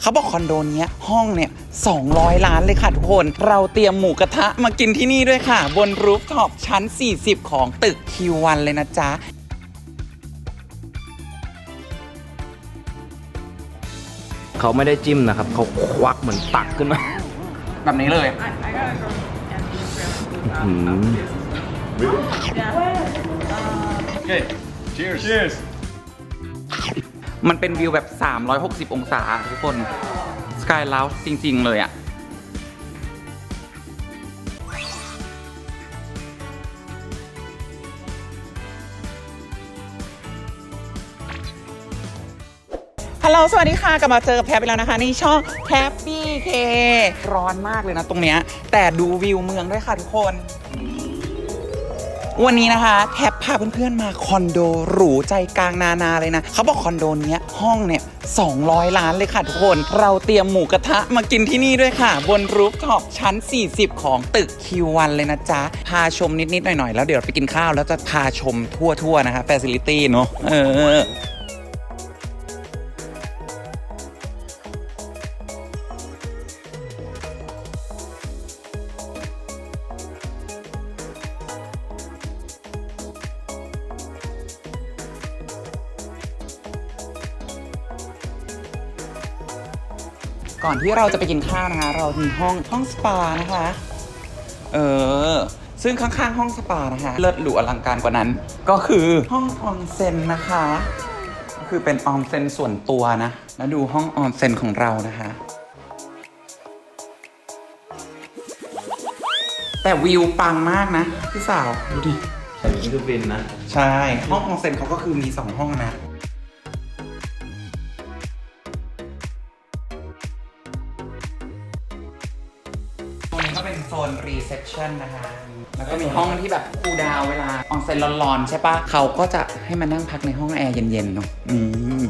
เขาบอกคอนโดเนี้ยห้องเนี่ย 200 ล้านเลยค่ะทุกคน เราเตรียมหมูกระทะมากินที่นี่ด้วยค่ะ บนรูฟท็อปชั้น 40 ของตึกคิววันเลยนะจ๊ะ เขาไม่ได้จิ้มนะครับ เขาควักเหมือนตักขึ้นมา แบบนี้เลยอืม Okay. Cheers. Cheers. มันเป็นวิวแบบ 360 องศาทุกคน สกายล u วจริง ๆ เลยอะฮัลโหลสวัสดีค่ะ กลับมาเจอกับแพรไปแล้วนะคะ ในช่องแฮปปี้เค ร้อนมากเลยนะตรงเนี้ย แต่ดูวิวเมืองด้วยค่ะทุกคน วันนี้นะคะ แทบพาเพื่อนๆมาคอนโดหรูใจกลางนานาเลยนะ เขาบอกคอนโดเนี้ยห้องเนี่ย 200 ล้านเลยค่ะทุกคน เราเตรียมหมูกระทะมากินที่นี่ด้วยค่ะ บนรูฟท็อปชั้น 40 ของตึกคิววันเลยนะจ๊ะ พาชมนิดๆหน่อยๆ แล้วเดี๋ยวไปกินข้าวแล้วจะพาชมทั่วๆนะคะเฟสิลิตี้เนาะเออ อนที่เราจะไปกินข้าวนะคะ เรามีห้องห้องสปานะคะ เออ ซึ่งข้างๆ ห้องสปานะคะ เลิศหรูอลังการกว่านั้น ก็คือห้องออนเซ็นนะคะ ก็คือเป็นออนเซ็นส่วนตัวนะ แล้วดูห้องออนเซ็นของเรานะคะแต่วิวปังมากนะ พี่สาว ดูดิแต่นี่คือบินนะ ใช่ ห้องออนเซ็นเขาก็คือมี 2 ห้องนะ นี้ก็เป็นโซนรีเซพชันนะคะ แล้วก็มีห้องที่แบบคูลดาวน์เวลาออนเซ็นร้อนๆใช่ปะเขาก็จะให้มานั่งพักในห้องแอร์เย็นๆเนอะอืม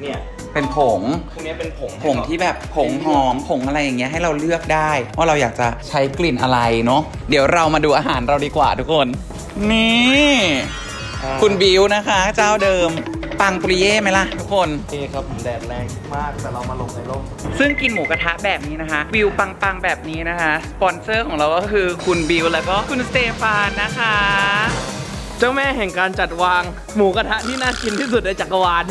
เนี่ยเป็นผง พวกนี้เป็นผงผงที่แบบผงหอมผงอะไรอย่างเงี้ยให้เราเลือกได้ ว่าเราอยากจะใช้กลิ่นอะไรเนาะเดี๋ยวเรามาดูอาหารเราดีกว่าทุกคน นี่ คุณบิวนะคะ เจ้าเดิม ปังปริเย่ไหมล่ะทุกคนนี่ครับแดดแรงมากแต่เรามาลงในร่มซึ่งกินหมูกระทะแบบนี้นะคะ วิวปังๆแบบนี้นะคะ สปอนเซอร์ของเราก็คือคุณบิวแล้วก็คุณสเตฟานนะคะ เจ้าแม่แห่งการจัดวางหมูกระทะที่น่ากินที่สุดในจักรวาล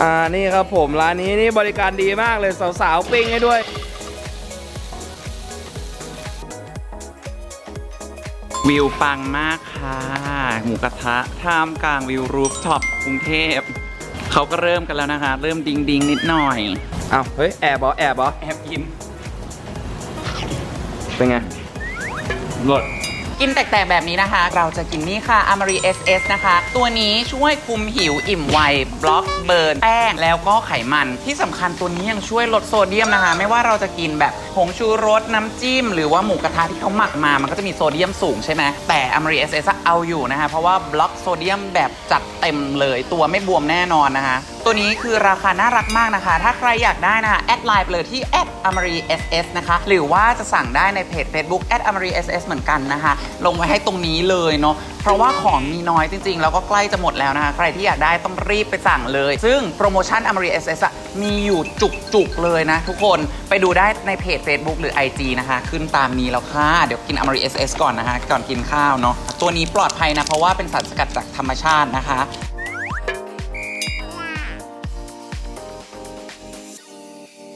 อ่านี่ครับผมร้านนี้นี่บริการดีมากเลยสาวๆปิ้งให้ด้วย วิวปังมากค่ะ หมูกระทะท่ามกลางวิวรูฟท็อปกรุงเทพ เขาก็เริ่มกันแล้วนะคะ เริ่มดิงดิงๆนิดหน่อยอ้าวเฮ้ย แอบบอแอบบอแอบกิน เป็นไงรส กินแตกๆแบบนี้นะคะ เราจะกินนี่ค่ะ a m a r i SS นะคะ ตัวนี้ช่วยคุมหิวอิ่มไวบล็อกเบิร์นแป้งแล้วก็ไขมันที่สำคัญตัวนี้ยังช่วยลดโซเดียมนะคะ ไม่ว่าเราจะกินแบบผงชูรสน้ำจิ้ม หรือว่าหมูกระทะที่เขาหมักมา มันก็จะมีโซเดียมสูงใช่ไหมแต่ a m a r i SS อะเอาอยู่นะคะ เพราะว่าบล็อกโซเดียมแบบจัดเต็มเลยตัวไม่บวมแน่นอนนะคะ ตัวนี้คือราคาน่ารักมากนะคะ ถ้าใครอยากได้นะคะแอดไลน์ไปเลยที่ a m a r i SS นะคะ หรือว่าจะสั่งได้ในเพจ Facebook a m a r i SS เหมือนกันนะคะ ลงไว้ให้ตรงนี้เลยเนาะเพราะว่าของมีน้อยจริงๆ แล้วก็ใกล้จะหมดแล้วนะคะ ใครที่อยากได้ต้องรีบไปสั่งเลย ซึ่งโปรโมชั่น a m a r i SS อะมีอยู่จุกๆเลยนะ ทุกคนไปดูได้ในเพจ Facebook หรือ IG นะคะ ขึ้นตามนี้แล้วค่ะ เดี๋ยวกิน a m a r i SS ก่อนนะคะ ก่อนกินข้าวเนาะตัวนี้ปลอดภัยนะเพราะว่าเป็นสารสกัดจากธรรมชาตินะคะ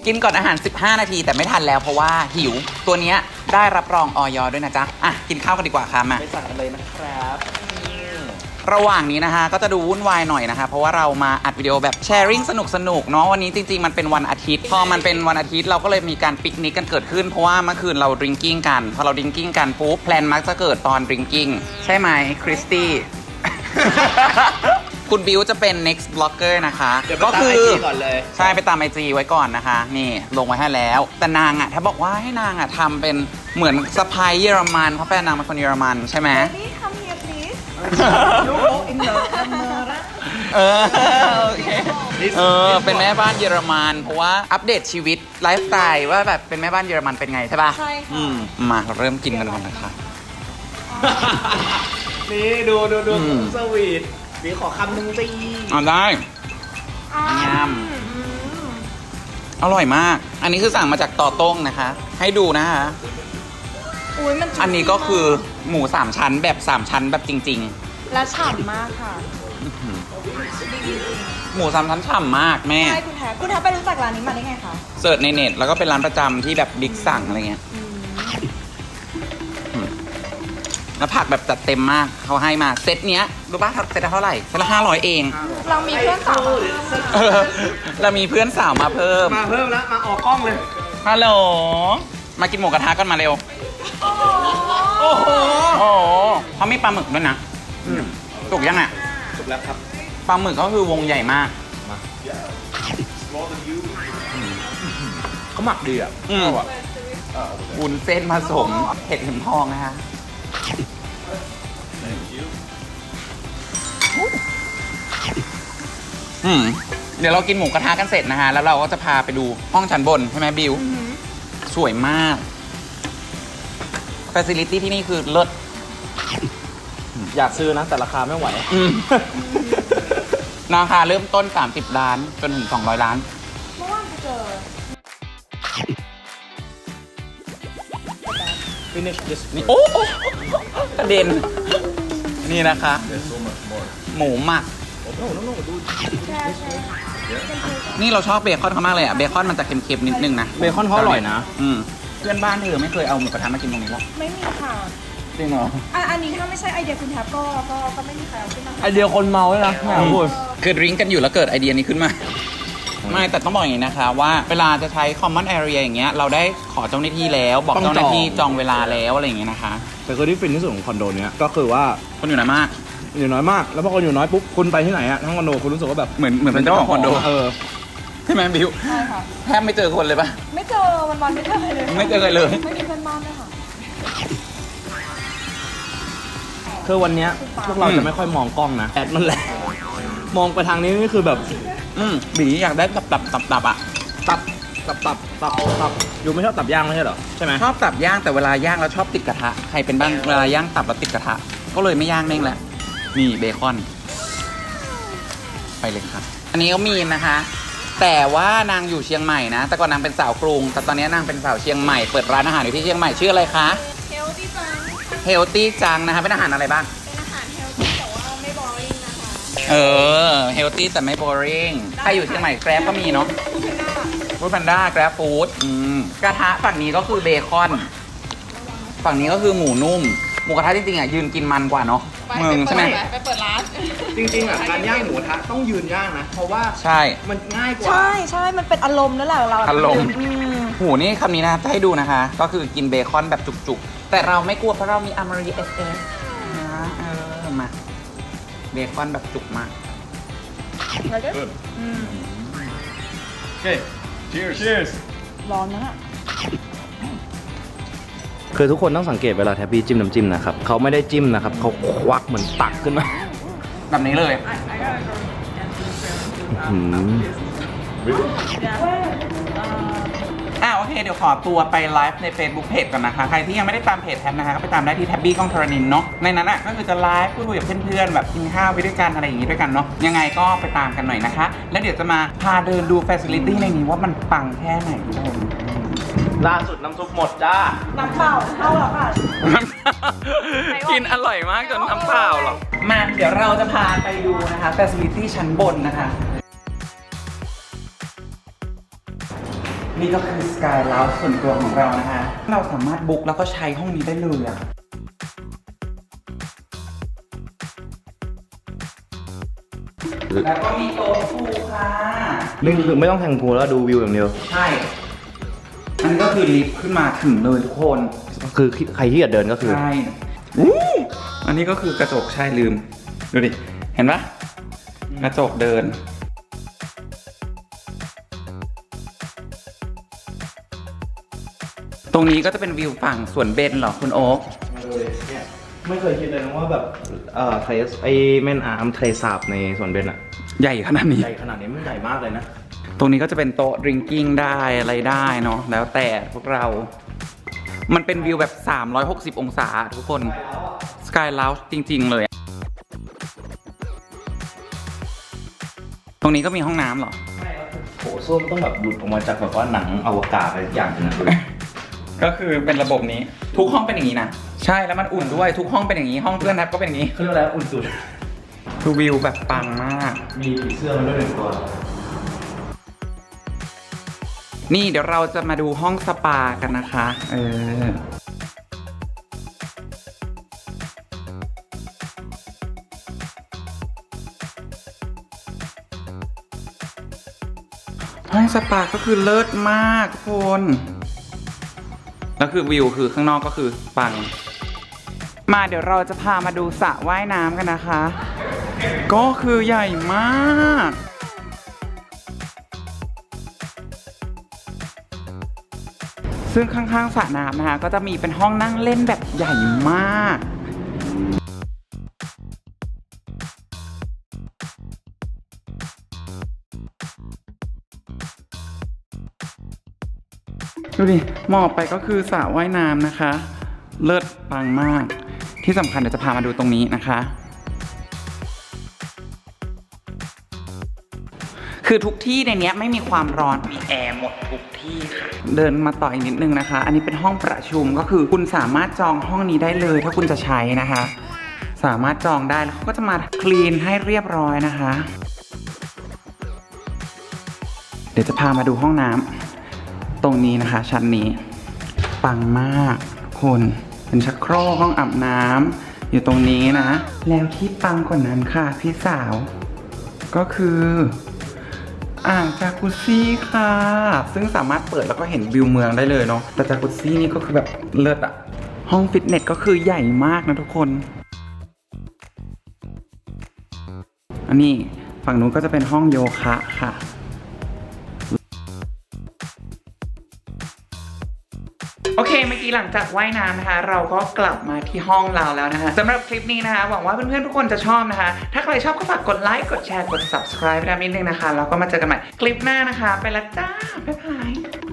กินก่อนอาหาร 15 นาที แต่ไม่ทันแล้วเพราะว่าหิว ตัวเนี้ยได้รับรองออยด้วยนะจ๊ะ อะ กินข้าวกันดีกว่าค่ะมา ไปสั่งกันเลยนะครับ ระหว่างนี้นะคะ ก็จะดูวุ่นวายหน่อยนะคะ เพราะว่าเรามาอัดวิดีโอแบบแชร์ริ่งสนุกสนุกๆเนาะวันนี้จริง ๆ มันเป็นวันอาทิตย์ พอมันเป็นวันอาทิตย์เราก็เลยมีการปิกนิกกันเกิดขึ้น เพราะว่าเมื่อคืนเราดริงกิ้งกัน พอเราดริงกิ้งกันปุ๊บแพลนมักจะเกิดตอนดริงกิ้งใช่ไหมคริสตี้ คุณบิวจะเป็น next blogger นะคะ เดี๋ยวไปก็ตามคืไออจีก่อนเลยใช่ไปตามไอจีไว้ก่อนนะคะ นี่ลงไว้ให้แล้ว แต่นางอะ ถ้าบอกว่าให้นางอะทำเป็นเหมือนสะพายเยอรมันเพราะแฟนนางเป็นคนเยอรมันใช่ไหม Baby, come here, please. เออโอเคเออเป็นแม่บ้านเยอรมันเพราะว่าอัปเดตชีวิตไลฟ์สไตล์ว่าแบบเป็นแม่บ้านเยอรมันเป็นไงใช่ป่ะใช่ค่ะ อืมมาเราเริ่มกินกันก่อนนะคะ นี่ดูดูดูอืม สวีท บีขอคำหนึ่งสิเอาได้อะยอืมอร่อยมาก อันนี้คือสั่งมาจากต่อต้งนะคะ ให้ดูนะคะ อุ้ยมันจุอันนี้ก็คือหมูสามชั้นแบบสามชั้นแบบจริง และฉ่ำมากค่ะๆ หมูสามชั้นฉ่ำมากแม่ ใช่คุณแทบคุณแทบไปรู้จักร้านนี้มาได้ไงคะเสิร์ชในเน็ตแล้วก็เป็นร้านประจำที่แบบบิ๊กสั่งอะไรเงี้ย แล้วผักแบบจัดเต็มมากเขาให้มาเซตเนี้ยรู้ป่ะเซตละเท่าไหร่เซตละห้าร้อยเอง เรามีเพื่อนสาวเออเรามีเพื่อนสาวมาเพิ่ม มาเพิ่มแล้ว มาออกกล้องเลย ฮัลโหล มากินหมูกระทะกันมาเร็ว โอ้โหโอ้โหเขามีปลาหมึกด้วยนะถูกยังอะสุกแล้วครับ ปลาหมึกก็คือวงใหญ่มาก เขาหมักดีอะอืม วุ้นเส้นผสมเห็ดเข็มทองนะคะ อืมเดี๋ยวเรากินหมูกระทะกันเสร็จนะคะแล้วเราก็จะพาไปดูห้องชั้นบน ใช่ไหมบิว สวยมาก f ฟ c i l i t y ที่นี่คือเลิศอยากซื้อนะ แต่ราคาไม่ไหว อืมราคาเริ่มต้น 30 ล้าน จนถึง 200 ล้าน เมื่อวานไปเจอ finish this นี่ โอ้โอ้กระเด็น นี่นะคะหมูหมักแช่แช่นี่เราชอบเบคอนเขามากเลยอะ เบคอนมันจะเค็มๆนิดนึงนะเบคอนเขาอร่อยนะ อืมเพื่อนบ้านเธอไม่เคยเอาหมูกระทะมากินตรงนี้หรอไม่มีค่ะจริงเหรอ อะอันนี้ถ้าไม่ใช่ไอเดียคุณแทบก็ก็ก็ไม่มีใครเอาขึ้นมาไอเดียคนเมาเลยนะแม่พูด คือดริงก์กันอยู่แล้วเกิดไอเดียนี้ขึ้นมา ไม่แต่ต้องบอกอย่างนี้นะคะ ว่าเวลาจะใช้ common area อย่างเงี้ยเราได้ขอเจ้าหน้าที่แล้ว บอกต้องเจ้าหน้าที่จองจองเวลาแล้วอะไรอย่างเงี้ยนะคะ แต่คือที่ฟินที่สุดของคอนโดเนี้ยก็คือว่าคนอยู่ไหนมาก อยู่น้อยมาก แล้วพอคนอยู่น้อยปุ๊บคุณไปที่ไหนอะทั้งคอนโดคุณรู้สึกว่าแบบเหมือนเหมือนเป็นเจ้าของคอนโดเออ ใช่ไหมบิวใช่ค่ะ แทบไม่เจอคนเลยปะ ไม่เจอวันวันๆไม่เจอใครเลยไม่เจอใครเลย ไม่มีเพื่อนบ้านด้วยค่ะ คือวันเนี้ยพวกเราอืม จะไม่ค่อยมองกล้องนะแอดมันแหละ มองไปทางนี้นี่คือแบบ อืมบีอยากได้ตับตับตับตับอะตับตับตับตับตับอยู่ไม่ชอบตับย่างไม่ใช่เหรอใช่ไหมชอบตับย่างแต่เวลาย่างแล้วชอบติดกระทะใครเป็นบ้างเวลาย่างตับแล้วติดกระทะ ก็เลยไม่ย่างเองแหละนี่เบคอน ไปเลยค่ะอันนี้ก็มีนนะคะ แต่ว่านางอยู่เชียงใหม่นะ แต่ก่อนนางเป็นสาวกรุง แต่ตอนนี้นางเป็นสาวเชียงใหม่เปิดร้านอาหารอยู่ที่เชียงใหม่ชื่ออะไรคะเฮลตี้จังเฮลตี้จังนะคะเป็นอาหารอะไรบ้าง เออ เฮลตี้แต่ไม่บอริงใครอยู่เชียงใหม่แกร็บก็มีเนาะฟู้ดแพนด้าแกร็บฟู้ดกระทะฝั่งนี้ก็คือเบคอน ฝั่งนี้ก็คือหมูนุ่ม หมูกระทะจริงๆอะยืนกินมันกว่าเนาะมึงใช่ไหมไปเปิดร้าน จริงๆอะการย่างหมูกระทะต้องยืนย่างนะ เพราะว่าใช่มันง่ายกว่า ใช่ใช่มันเป็นอารมณ์นั่นแหละเราอารมณ์อืมหูนี่คำนี้นะจะให้ดูนะคะ ก็คือกินเบคอนแบบจุกๆ แต่เราไม่กลัวเพราะเรามีอ m ม r รีเอสเอนะเออมา เบคอนแบบจุกมาก Okay. Cheers. Cheers. ร้อนนะคือทุกคนต้องสังเกตเวลาแทบบี้จิ้มน้ำจิ้มนะครับเขาไม่ได้จิ้มนะครับเขาควักเหมือนตักขึ้นมาแบบนี้เลยอืมอ่าโอ เคเดี๋ยวขอตัวไปไลฟ์ใน Facebook Page ก่อนนะคะ ใครที่ยังไม่ได้ตามเพจแท็บนะคะก็ไปตามได้ที่แท็บบี้กล้องธรณินเนาะในนั้นอะก็คือจะไลฟ์พูดคุยกับเพื่อนๆแบบกินข้าวไปด้วยกันอะไรอย่างงี้ด้วยกันเนาะยังไงก็ไปตามกันหน่อยนะคะ แล้วเดี๋ยวจะมาพาเดินดู Facility ในนี้ว่ามันปังแค่ไหนทุกคนล่าสุดน้ำซุปหมดจ้า น้ำเปล่าเข้าแล้วค่ะ กินอร่อยมากจนน้ำเปล่าหรอมาเดี๋ยวเราจะพาไปดูนะคะ Facility ชั้นบนนะคะ นี่ก็คือ Sky Lounge ส่วนตัวของเรานะคะ เราสามารถบุ๊กแล้วก็ใช้ห้องนี้ได้เลยอะแล้วก็มีโต๊ะพูลค่ะ นี่คือไม่ต้องแทงพูลแล้วดูวิวอย่างเดียว ใช่ อันนี้ก็คือลิฟต์ขึ้นมาถึงเลยทุกคน คือใครที่อยากเดินก็คือ ใช่อู้อันนี้ก็คือกระจกใช่ลืม ดูดิ เห็นปะกระจกเดิน รงนี้ก็จะเป็นวิวฝั่งสวนเบนเหรอคุณโอ๊คไม่เคยคิดเลยนะว่าแบบเอ่อทะเลไอแม่น้ำทะเลสาบในสวนเบนอะใหญ่ขนาดนี้ ใหญ่ขนาดนี้มันใหญ่มากเลยนะ ตรงนี้ก็จะเป็นโต๊ะดริงกิ้งได้อะไรได้เนาะแล้วแต่พวกเรา มันเป็นวิวแบบ 360 องศาทุกคน Sky Lounge จริง ๆ เลย ตรงนี้ก็มีห้องน้ำเหรอโถส้วมต้องแบบหลุดออกมาจากแบบว่าหนังอวกาศอะไรอย่างหนึงอะ ก็คือเป็นระบบนี้ ทุกห้องเป็นอย่างนี้นะ ใช่แล้วมันอุ่นด้วยทุกห้องเป็นอย่างนี้ ห้องเพื่อนนัดก็เป็นอย่างนี้เขาเรียกว่าอะไรอุ่นสุด คือวิวแบบปังมาก มีผีเสื้อมาด้วยหนึ่งตัว นี่เดี๋ยวเราจะมาดูห้องสปากันนะคะ เออ ห้องสปาก็คือเลิศมากทุกคน แล้วคือวิวคือข้างนอกก็คือปัง มาเดี๋ยวเราจะพามาดูสระว่ายน้ำกันนะคะ ก็คือใหญ่มากซึ่งข้างๆสระน้ำนะคะก็จะมีเป็นห้องนั่งเล่นแบบใหญ่มาก ดูดิมองออกไปก็คือสระว่ายน้ำนะคะ เลิศปังมาก ที่สำคัญเดี๋ยวจะพามาดูตรงนี้นะคะ คือทุกที่ในเนี้ยไม่มีความร้อนมีแอร์หมดทุกที่ค่ะเดินมาต่ออีกนิดนึงนะคะ อันนี้เป็นห้องประชุมก็คือคุณสามารถจองห้องนี้ได้เลย ถ้าคุณจะใช้นะคะ สามารถจองได้แล้วเขาก็จะมาคลีนให้เรียบร้อยนะคะ เดี๋ยวจะพามาดูห้องน้ำ ตรงนี้นะคะ ชั้นนี้ ปังมากทุกคนเป็นชักโครกห้องอาบน้ำอยู่ตรงนี้นะ แล้วที่ปังกว่านั้นค่ะ พี่สาว ก็คืออ่างจากุซี่ค่ะ ซึ่งสามารถเปิดแล้วก็เห็นวิวเมืองได้เลยเนาะแต่จากุซี่นี่ก็คือแบบเลิศอะห้องฟิตเนสก็คือใหญ่มากนะทุกคน อันนี้ฝั่งนู้นก็จะเป็นห้องโยคะค่ะ เมื่อกี้หลังจากว่ายน้ำนะคะ เราก็กลับมาที่ห้องเราแล้วนะคะสำหรับคลิปนี้นะคะหวังว่าเพื่อนๆทุกคนจะชอบนะคะ ถ้าใครชอบก็ฝากกดไลค์กดแชร์กด subscribe ไปดามิดนึงนะคะแล้วก็มาเจอกันใหม่คลิปหน้านะคะ ไปละจ้าบ๊ายบาย